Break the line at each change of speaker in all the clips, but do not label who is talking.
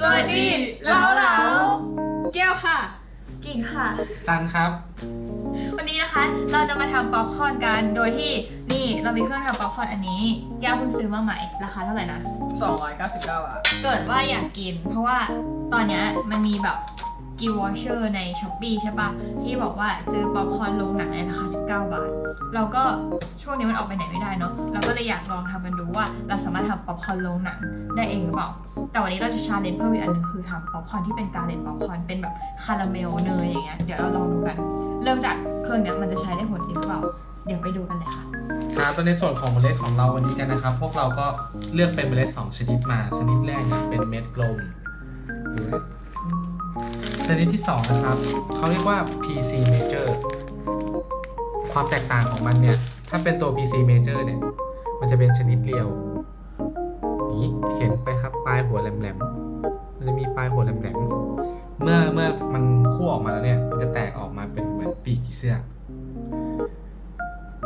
สวัสดีเหลาเหลาเกี้วค่ะ
กิ่งค่ะ
ซันครับ
วันนี้นะคะเราจะมาทำป๊อปคอร์นกัน โดยที่นี่เรามีเครื่องทำป๊อปคอร์นอันนี้แก้วเพิ่งซื้อมาใหม่ ราคาเท่าไหร่นะ
299บาท
เกิดว่าอยากกิน เพราะว่าตอนเนี้ยมันมีแบบ กีวอเชอร์ในช้อปปีใช่ปะที่บอกว่าซื้อป๊อปคอร์นลงหนังในราคา 19 บาท เราก็ช่วงนี้มันออกไปไหนไม่ได้เนาะเราก็เลยอยากลองทำกันดูว่า เราสามารถทำป๊อปคอร์นลงหนังได้เองหรือเปล่า แต่วันนี้เราจะชาเลนจ์เพิ่มอีกอันหนึงคือทำป๊อปคอร์นที่เป็นการเล่นป๊อปคอร์นเป็นแบบคาราเมลเนยอย่างเงี้ยเดี๋ยวเราลองดูกัน เริ่มจากเครื่องเนี้ยมันจะใช้ได้ผลจริงหรือเปล่าเดี๋ยวไปดูกันเลยค่ะ
ครับแล้วในส่วนของเมล็ดของเราวันนี้กันนะครับ พวกเราก็เลือกเป็นเมล็ด 2 ชนิดมา ชนิดแรกเนี่ยเป็นเม็ดกลมดูนะ นิดที่ 2 นะครับ เขาเรียกว่า PC major ความแตกต่างของมันเนี่ย ถ้าเป็นตัว PC major เนี่ย มันจะเป็นชนิดเรียวนี้เห็นไปครับปลายหัวแหลมๆ มันจะมีปลายหัวแหลมๆ เมื่อเมื่อมันคั่วออกมาแล้วเนี่ย มันจะแตกออกมาเป็นเหมือนปีกผีเสื้อ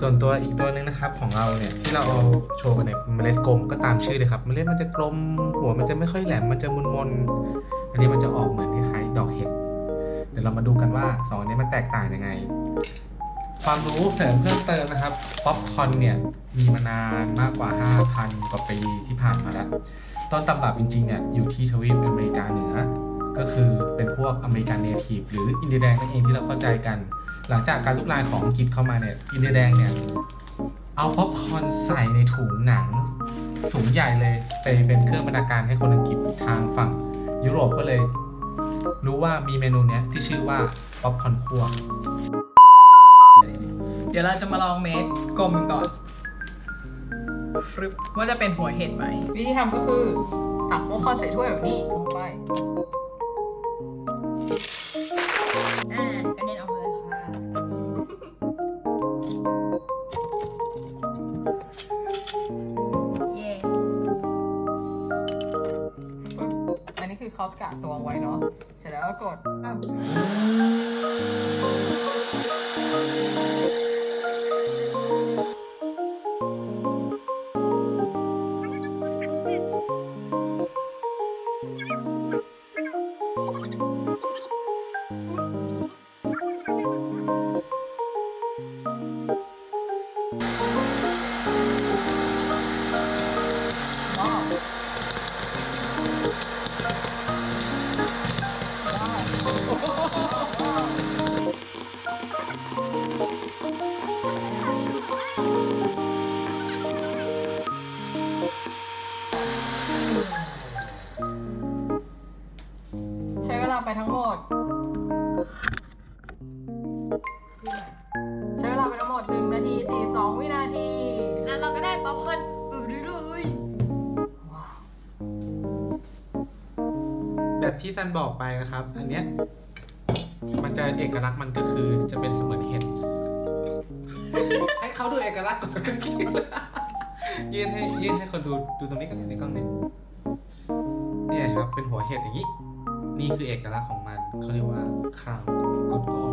ส่วนตัวอีกตัวหนึงนะครับของเราเนี่ยที่เราเอาโชว์กันเนี่ยเมล็ดกลมก็ตามชื่อเลยครับเมล็ดมันจะกลมหัวมันจะไม่ค่อยแหลมมันจะมนมนๆอันนี้มันจะออกเหมือนคล้ายๆดอกเห็ดเดี๋ยวเรามาดูกันว่าสองอันนี้มันแตกต่างยังไง ความรู้เสริมเพิ่มเติมนะครับป๊อปคอร์นเนี่ยมีมานานมากกว่า 5,000 กว่าปีที่ผ่านมาแล้วต้นตำรับจริงๆเนี่ยอยู่ที่ทวีปอเมริกาเหนือก็คือเป็นพวกอเมริกันเนทีฟหรืออินเดียแดงนั่นเองที่เราเข้าใจกัน หลังจากการลุกลามของอังกฤษเข้ามาเนี่ยอินเดียแดงเนี่ยเอาป๊อปคอร์นใส่ในถุงหนัง ถุงใหญ่เลยไปเป็นเครื่องบรรณาการให้คนอังกฤษทางฝั่งยุโรปก็เลย รู้ว่ามีเมนูเนี้ยที่ชื่อว่าป๊อปคอร์นคั่ว
เดี๋ยวเราจะมาลองเมดกลมก่อนฟรึบว่าจะเป็นหัวเห็ดไหมวิธีทำก็คือตักโมคอนใส่ถ้วยแบบนี้ลงไป 样。 ไปทั้งหมด ใช้เวลาไปทั้งหมด 1 นาที 42 วินาที
แล้วเราก็ได้ป๊อปคอร์นแบบนี้เลย
ว้าว
แบบที่ซันบอกไปนะครับ อันเนี้ยมันจะเอกลักษณ์มันก็คือจะเป็นเสมือนเห็ด ให้เขาดูเอกลักษณ์ก่อนก็คิดยื่นให้ยื่นให้คนดูดูตรงนี้กันในกล้องเนี่ยเนี่ยครับเป็นหัวเห็ดอย่างนี้ นี่คือเอกลักษณ์ของมันเขาเรียกว่าคาวก้อน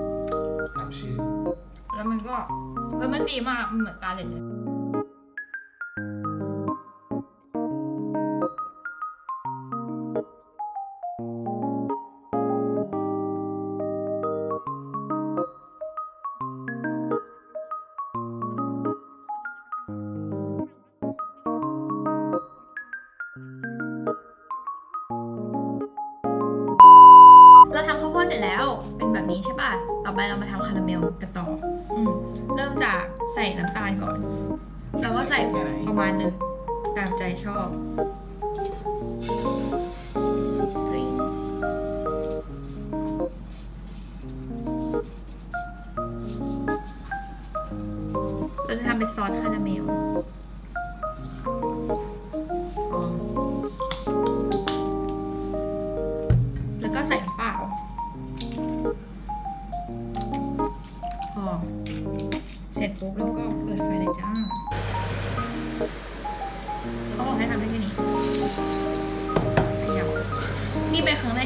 ๆตามชื่อ
แล้วมันก็แล้วมันดีมากมันเหมือนการเล่นเลย เราทำข้าวโพดเสร็จแล้ว เป็นแบบนี้ใช่ป่ะ ต่อไปเรามาทำคาราเมลกันต่ออืมเริ่มจากใส่น้ำตาลก่อนเราก็ใส่ประมาณหนึ่งตามใจชอบเราจะทำเป็นซอสคาราเมล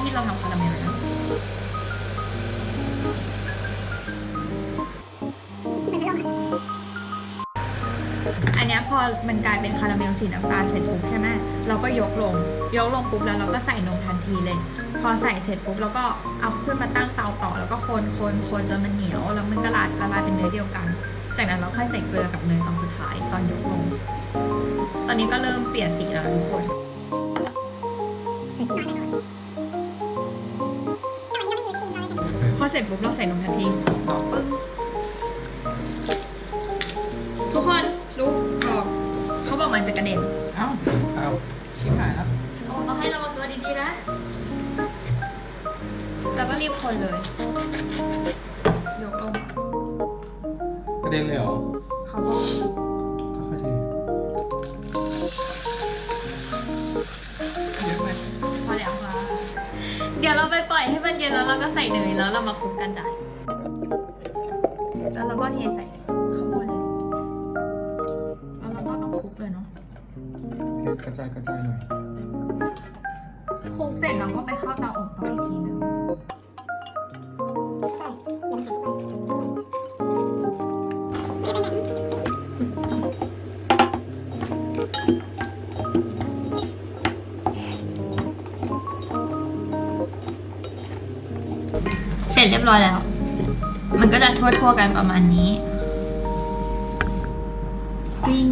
ที่เราทำคาราเมลนะอันนี้พอมันกลายเป็นคาราเมลสีน้ำตาลเสร็จปุ๊บใช่ไหมเราก็ยกลง ยกลงปุ๊บแล้วเราก็ใส่นมทันทีเลย พอใส่เสร็จปุ๊บเราก็เอาขึ้นมาตั้งเตาต่อแล้วก็คนคนคนจนมันเหนียวแล้วมันก็ละละลายเป็นเนื้อเดียวกัน จากนั้นเราค่อยใส่เกลือกับเนยตอนสุดท้ายตอนยกลง ตอนนี้ก็เริ่มเปลี่ยนสีแล้วทุกคน อเสร็จปุ๊บเราใส่นมทันทีต่อปึ้งทุกคนลุกออกเขาบอกมันจะกระเด็น
เอ้า
เอ้า
ชิบหายแล้ว
เขาบอกต้องให้ระวังตัวดีๆนะ แล้วก็รีบคนเลย ยกลง
ประเด็นเลยเหรอ
เขาบอก
ค่อยๆเท
เยอะไหม
พอแล้วค่ะ เดี๋ยวเราไปปล่อ ย็นแล้วเราก็ใส่เนยแล้วเรามาคลุกกันจ้ะแล้วเราก็เทใส่ข้าวโพดเลยแล้วเราก็ต้องคลุกเลยเนาะ
เทกระจายกระจายหน่อ
ย บร้อยแล้ว มันก็จะทั่วๆกันประมาณนี้ปิ้ง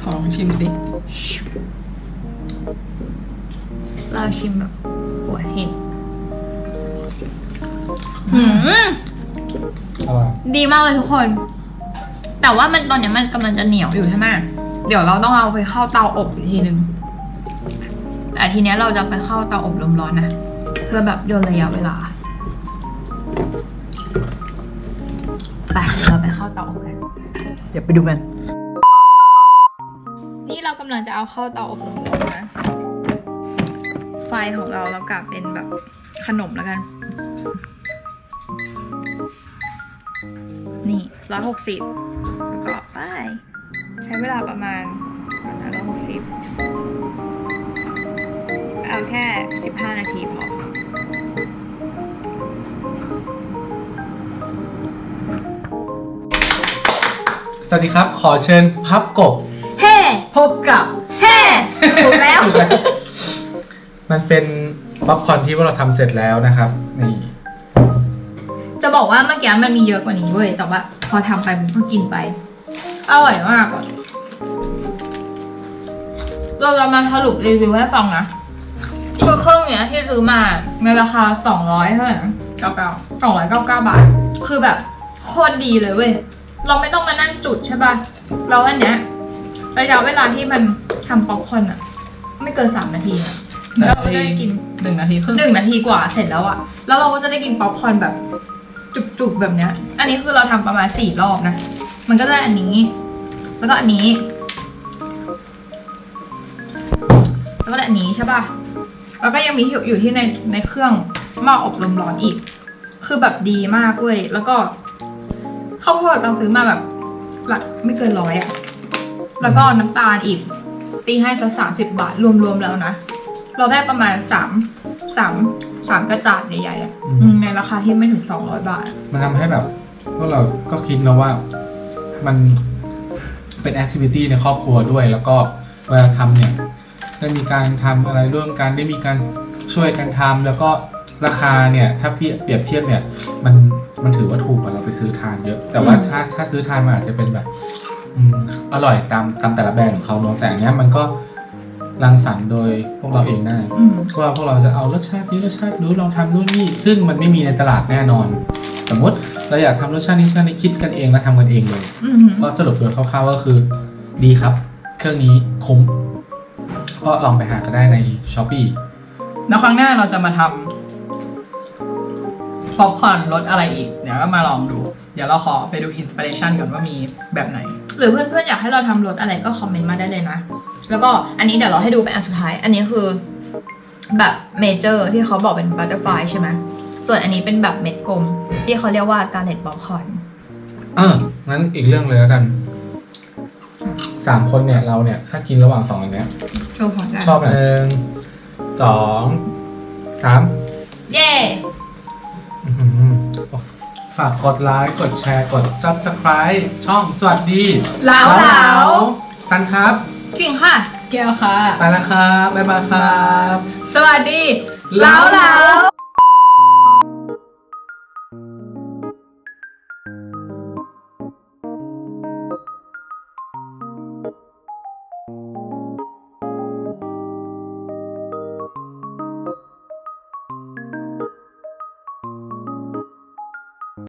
ขอลองชิมสิ
เราชิมแบบหัวเห็ดหืม
อร่อย
ดีมากเลยทุกคน แต่ว่ามันตอนเนี้ยมันกำลังจะเหนียวอยู่ใช่ไหมเดี๋ยวเราต้องเอาไปเข้าเตาอบอีกทีนึงแต่ทีเนี้ยเราจะไปเข้าเตาอบลมร้อนนะ เพื่อแบบย่นระยะเวลา ไปเดี๋ยวเราไปเข้าเตาอบกัน
เดี๋ยวไปดูกัน
นี่เรากำลังจะเอาเข้าเตาอบลมร้อนนะ ไฟของเราเรากะเป็นแบบขนมแล้วกัน นี่ร้อยหกสิบแล้วก็ไป ใช้เวลาประมาณประมาณร้อยหกสิบเอาแค่สิบห้านาทีพอ
สวัสดีครับ ขอเชิญพับกบ
เฮ้
พบกับ
เฮ้ถูกแล้ว
มันเป็นป๊อปคอร์นที่พวกเราทำเสร็จแล้วนะครับ นี่
จะบอกว่าเมื่อกี้มันมีเยอะกว่านี้ด้วยแต่ว่าพอทำไปมันก็กินไป อร่อยมากอะเราจะมาสรุปรีวิวให้ฟังนะคือเครื่องเนี้ยที่ซื้อมาในราคาสองร้อยเท่าไหร่นะ
เก้าเก้า
สองร้อยเก้าเก้าบาท คือแบบโคตรดีเลยเว้ย เราไม่ต้องมานั่งจุดใช่ป่ะเราอันเนี้ยระยะเวลาที่มันทำป๊อปคอร์นอะไม่เกินสามนาทีอะแล้วเราก็จะได้กิน
หนึ่งนาทีครึ่ง
หนึ่งนาทีกว่าเสร็จแล้วอะแล้วเราก็จะได้กินป๊อปคอร์นแบบ จุกๆแบบเนี้ย อันนี้คือเราทำประมาณสี่รอบนะ มันก็ได้อันนี้ แล้วก็อันนี้ แล้วก็ได้อันนี้ใช่ป่ะแล้วก็ยังมีอยู่อยู่ที่ในในเครื่องหม้ออบลมร้อนอีก คือแบบดีมากเว้ยแล้วก็ ข้าวโพดเราซื้อมาแบบ หลักไม่เกินร้อยอะแล้วก็น้ำตาลอีก ตีให้จะสามสิบบาทรวมๆแล้วนะ เราได้ประมาณสามสามสามกระจาดใหญ่ๆอะ
อืม
อืมในราคาที่ไม่ถึงสองร้อยบาท
มันทำให้แบบพวกเราก็คิดนะว่ามันเป็นแอคทิวิตี้ในครอบครัวด้วย แล้วก็เวลาทำเนี่ย ได้มีการทำอะไรร่วมกันได้มีการช่วยกันทำแล้วก็ราคาเนี่ย ถ้าพี่เปรียบเทียบเนี่ย มัน มันถือว่าถูกกว่าเราไปซื้อทานเยอะ แต่ว่า
อืม
ถ้าถ้าซื้อทานมันอาจจะเป็นแบบอืมอร่อยตามตามแต่ละแบรนด์ของเขาเนอะแต่อันเนี้ยมันก็รังสรรค์โดยพวกเราเองได้
อืม
พวกเราพวกเราจะเอารสชาตินี้รสชาตินู้นลองทำนู่นนี่ซึ่งมันไม่มีในตลาดแน่นอน สมมติเราอยากทำรสชาตินี้รสชาตินี้คิดกันเองแล้วทำกันเองเลย
อืม
ก็สรุปโดยคร่าวๆก็คือดีครับ เครื่องนี้คุ้ม ก็ลองไปหากันได้ใน s h อ p e e
แล้วครั้งหน้าเราจะมาทำ ป๊อปคอร์นรสอะไรอีก เดี๋ยวก็มาลองดู เดี๋ยวเราขอไปดูอินสปิเรชันก่อนว่ามีแบบไหน
หรือเพื่อนๆอยากให้เราทำรสอะไรก็คอมเมนต์มาได้เลยนะ แล้วก็อันนี้เดี๋ยวเราให้ดูเป็นอันสุดท้าย อันนี้คือแบบเมเจอร์ที่เขาบอกเป็นบัตเตอร์ฟลายใช่ไหมส่วนอันนี้เป็นแบบเม็ดกลม ที่เขาเรียกว่าการเล็ตป๊อปคอร์น
เอองั้นอีกเรื่องเลยแล้วกันสามคนเนี่ยเราเนี่ยถ้ากินระหว่างสองอันเนี้ย
โชว์ของกัน
ชอบแบบหนึ่งสองสาม
เย้
อื้อหือ ฝากกดไลค์ กดแชร์ กด Subscribe ช่องสวัสดี
เหลาเหลา
สันครับ
กิ่งค่ะ
แก้วค่ะ
ไปแล้วครับ บ๊ายบายครับ
สวัสดี
เหลาเหลา